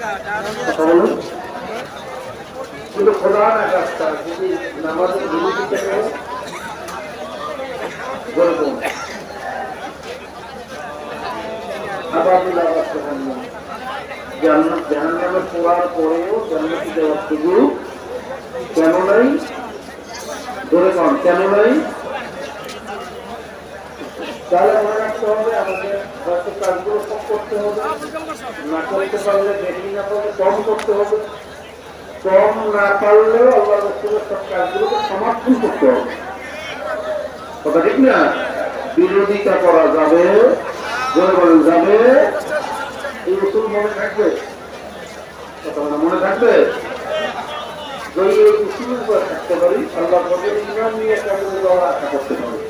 বলুন কিন্তু প্রধান এক রাস্তা যদি নামাজের বিরোধী থেকে গড়ে তুলুন। আবাবিল আবাদ জাহান্নাম। জান্নাত জাহান্নামে পড়ার পরেও জান্নাতি সুযোগ কেন নাই ধরে কেন নাই তাহলে মনে রাখতে হবে, আমাদের হয়তো কাজগুলো কম করতে হবে। না করতে পারলে বেশি না পারলে কম করতে হবে। কম না পারলেও আল্লাহ রসুলের সব কাজগুলোকে সমর্থন করতে হবে। কথা ঠিক না? বিরোধিতা করা যাবে বলেন, যাবে। এই রসুল মনে থাকবে? কথা মনে থাকবে? যদি এই উসুলের উপর থাকতে পারি, আল্লাহ নিয়ে কাজে দেওয়ার আশা করতে পারি।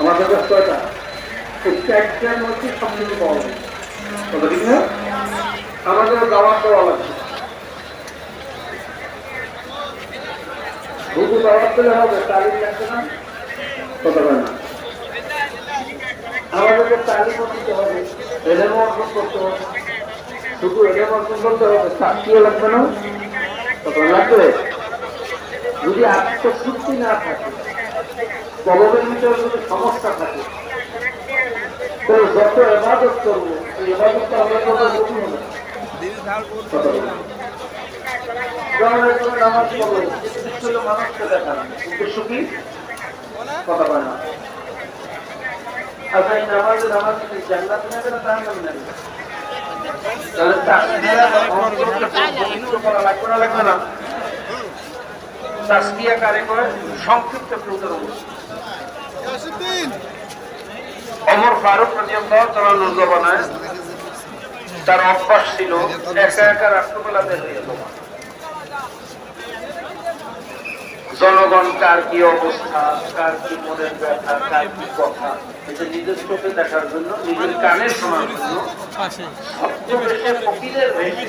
আমাদের কাছে সম্মিলিত পাওয়া দেওয়া লাগছে দাওয়াত দিলে হবে, তালিম না। কথা বলে না। আমাদেরকে তালিম দিতে হবে এলেম অর্জন করতে হবে। শুধু এলেম অর্জন করতে হবে শাস্তিও লাগবে না। কথা লাগবে যদি আত্মশুদ্ধি না থাকে, কলমের ভিতরে যদি সমস্যা থাকে তাহলে যত এবাদত করব এই এবাদতটা আমরা কথা। যেমন নামাজ না আচ্ছা এই নামাজে না তাহলে লাগবে না লাগবে না? তাসবিয়া কারে করে সংক্ষিপ্ত একটু অমর ফারুক রাদিয়াল্লাহু তাআলা জমানায় তার অভ্যাস ছিল একা একা হয়ে জনগণ কার কি অবস্থা কার কি মনের ব্যথা কার কি কথা এটা নিজের চোখে দেখার জন্য নিজের কানে শোনার জন্য ছদ্মবেশে ফকিরের বেশে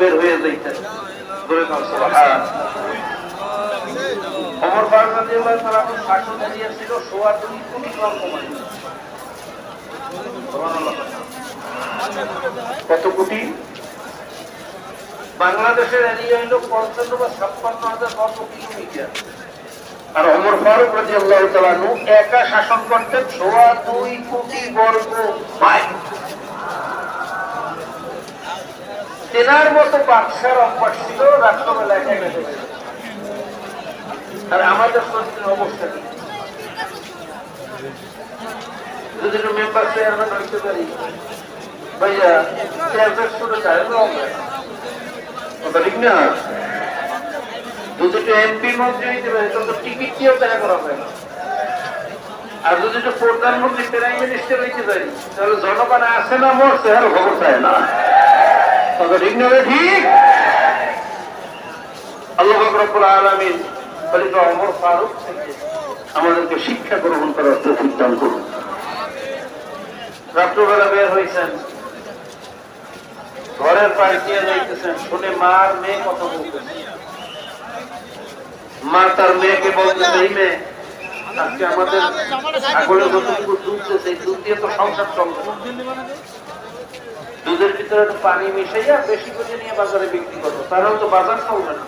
বের হয়ে যাইতেন কত কোটি? বাংলাদেশের এরিয়া হইল পঞ্চান্ন বা ছাপ্পান্ন হাজার বর্গ কিলোমিটার। আর অমর ফারুক রাজি আল্লাহ একা শাসন করতেন সোয়া দুই কোটি বর্গ মাইল। তেনার মতো বাদশার অভ্যাস ছিল রাত্রবেলা একা হয়ে। আর আমাদের শরীরের অবস্থা কি যদি মেম্বার চেয়ারম্যান হইতে পারি। ভাইয়া চেয়ারম্যান কথা ঠিক না? যদি একটু এমপি মন্ত্রী হইতে পারে তখন টিকিট দিয়েও করা হয় না। আর যদি একটু প্রধানমন্ত্রী প্রাইম মিনিস্টার হইতে পারি, তাহলে জনগণ আসে না, মরছে, আর খবর চায় না। আমাদেরকে শিক্ষা গ্রহণ করার তৌফিক দান করুন। রাত্রবেলা বের হয়েছেন ঘরের পায়ে দিয়ে যাইতেছেন, শুনে মার মেয়ে বলতেছে। মা তার মেয়েকে বলতেছে, এই মেয়ে, আজকে আমাদের দুধ দিয়েছে দুধ দিয়ে তো সংসার চলবে দুধের ভিতরে পানি মিশাইয়া বেশি করে নিয়ে বাজারে বিক্রি করব। তাহলে তো বাজার চলবে না।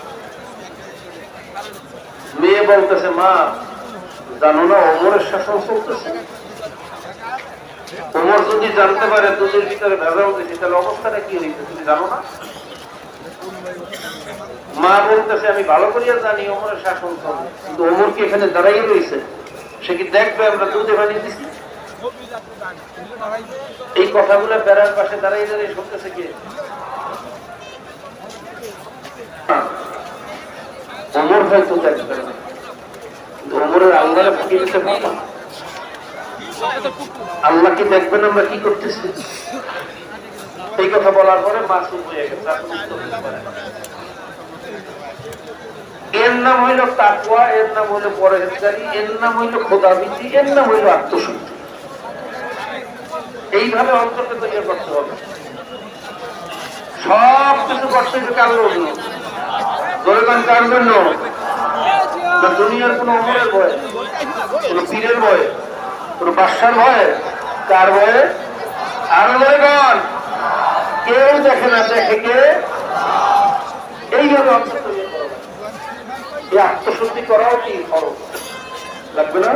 মেয়ে বলতেছে, মা, জানো না অমরের শাসন চলতেছে? ওমর যদি জানতে পারে দুধের ভিতরে ভেজাল দিয়েছে তাহলে অবস্থাটা কি হয়েছে তুমি জানো না? মা বলতেছে, আমি ভালো করিয়া জানি ওমরের শাসন চলে কিন্তু ওমর কি এখানে দাঁড়াই রয়েছে সে কি দেখবে আমরা দুধে বানিয়ে দিচ্ছি এই কথাগুলো বেড়ার পাশে দাঁড়াই দাঁড়িয়ে শুনতেছে আল্লাহ দেখবেন আমরা কি করতেছি? এই কথা বলার পরে। এর নাম হইল তাকুয়া এর নাম হইল পরহেজগারি, এর নাম হইল খোদাবিধি এর নাম হইল আত্মশুদ্ধি। এইভাবে অন্তরকে তৈরি করতে হবে। সব কিছু হবে কার জন্য দোকান কার জন্য দুনিয়ার কোন অমরের ভয়, কোন পীরের ভয়, কোন বাসার ভয় কার ভয়ে আরও বলবেন কেউ দেখে না দেখে কে? এইভাবে অন্তর তৈরি করো। এই আত্মশুদ্ধি করাও কি খরচ লাগবে না?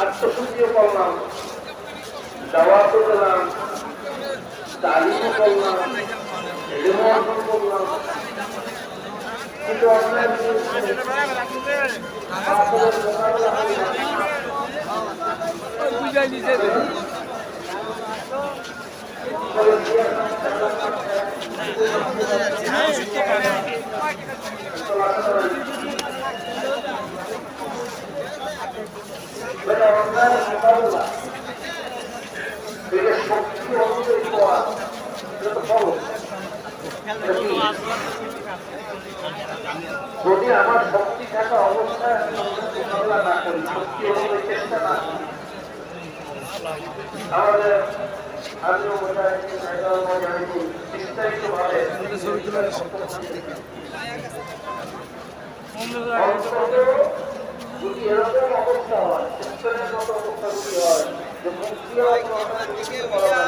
আত্মশুদ্ধিও করলাম দাওয়াতও দিলাম তালিমও করলাম এলিমও অর্জন করলাম। কিন্তু আপনার এটা শক্তি অনুযায়ী যদি আমার শক্তি থাকা অবস্থায় না করি শক্তি অনুযায়ী চেষ্টা না করি আমাদের আমিও বোঝাই বিস্তারিত ভাবে যদি এরকম অবস্থা হয় শিক্ষণের মতো অবস্থা যদি হয় যে মুক্তি না।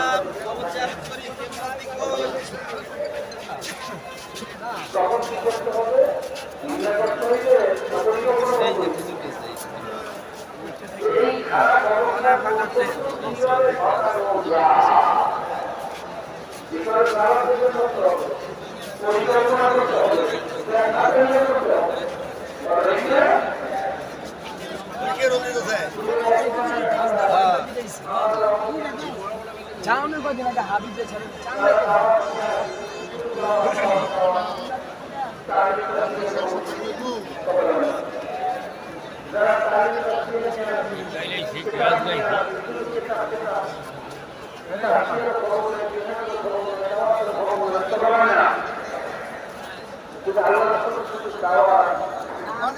তখন কি করতে হবে নির্ণয় করতে হইলে। এই খারাপ। পরিকল্পনা করতে হবে। আর এটা চাউনের কদিন আগে হাবিবে ছেড়ে চাউনের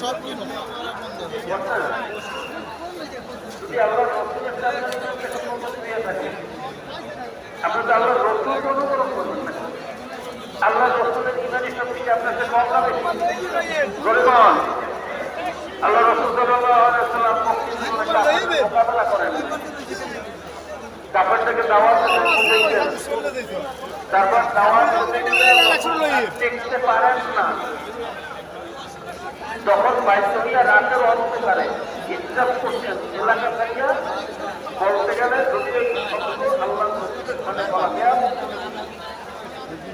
সব কি যদি আমরা রসুলের সামনে যদি একটা সম্পদ পেয়ে থাকি, আপনি তো আল্লাহ রসুলকে অনুকরণ করবেন না। আল্লাহ রসুলের ইমানি শক্তিকে আপনার কাছে কম না বেশি? বল। আল্লাহ রসুল সাল্লাল্লাহু আলাইহি ওয়াসাল্লাম মুসলিম কাফেরদের মোকাবেলা করেন। কাফেরদেরকে দাওয়াত তারপর দাওয়াত দেখতে পারেন না। যখন বাইশটা রাতের অন্ধকারে ইজ্জাত করছেন এলাকা থেকে বলতে গেলে আল্লাহ যায়,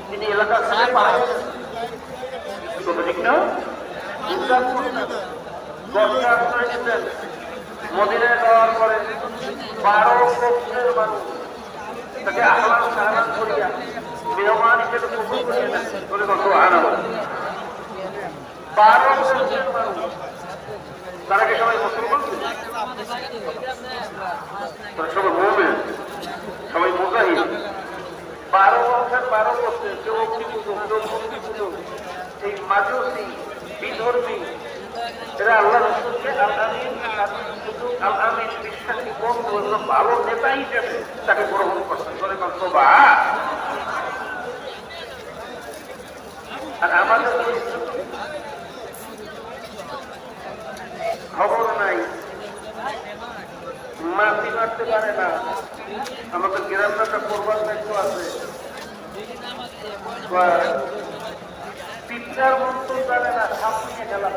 তিনি এলাকা থেকে পারেন ঠিক না আশ্রয় দিতেন মদিনায় যাওয়ার পরে বারো বছরের মানুষ তাকে আহ্লাদ সাহায্য করিয়া মেহমান হিসেবে কবুল করিয়া বলে কত আনা বারো বছরের মানুষ তারা কি সবাই মুসলমান তারা সবাই মোমেন সবাই মুজাহিদ বারো বছর বারো বছর কেউ অগ্নি পুজো কেউ এই মাজুসি বিধর্মী। এরা আল্লাহ রসুলকে আল আমিন শুধু আল আমিন বিশ্বাসী কোন বলল ভালো নেতা হিসেবে তাকে গ্রহণ করছেন। করে তো বা আর আমাদের খবর নাই। মাটি মারতে পারে না। আমাদের গ্রামে একটা করবার দায়িত্ব আছে। পিঠার মতো জানে না সাপ নিয়ে খেলা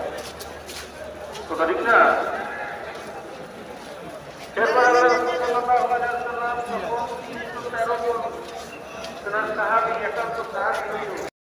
কথা ঠিক না এরপর 313 জন সাহাবী একান্ত সাহাবী হইল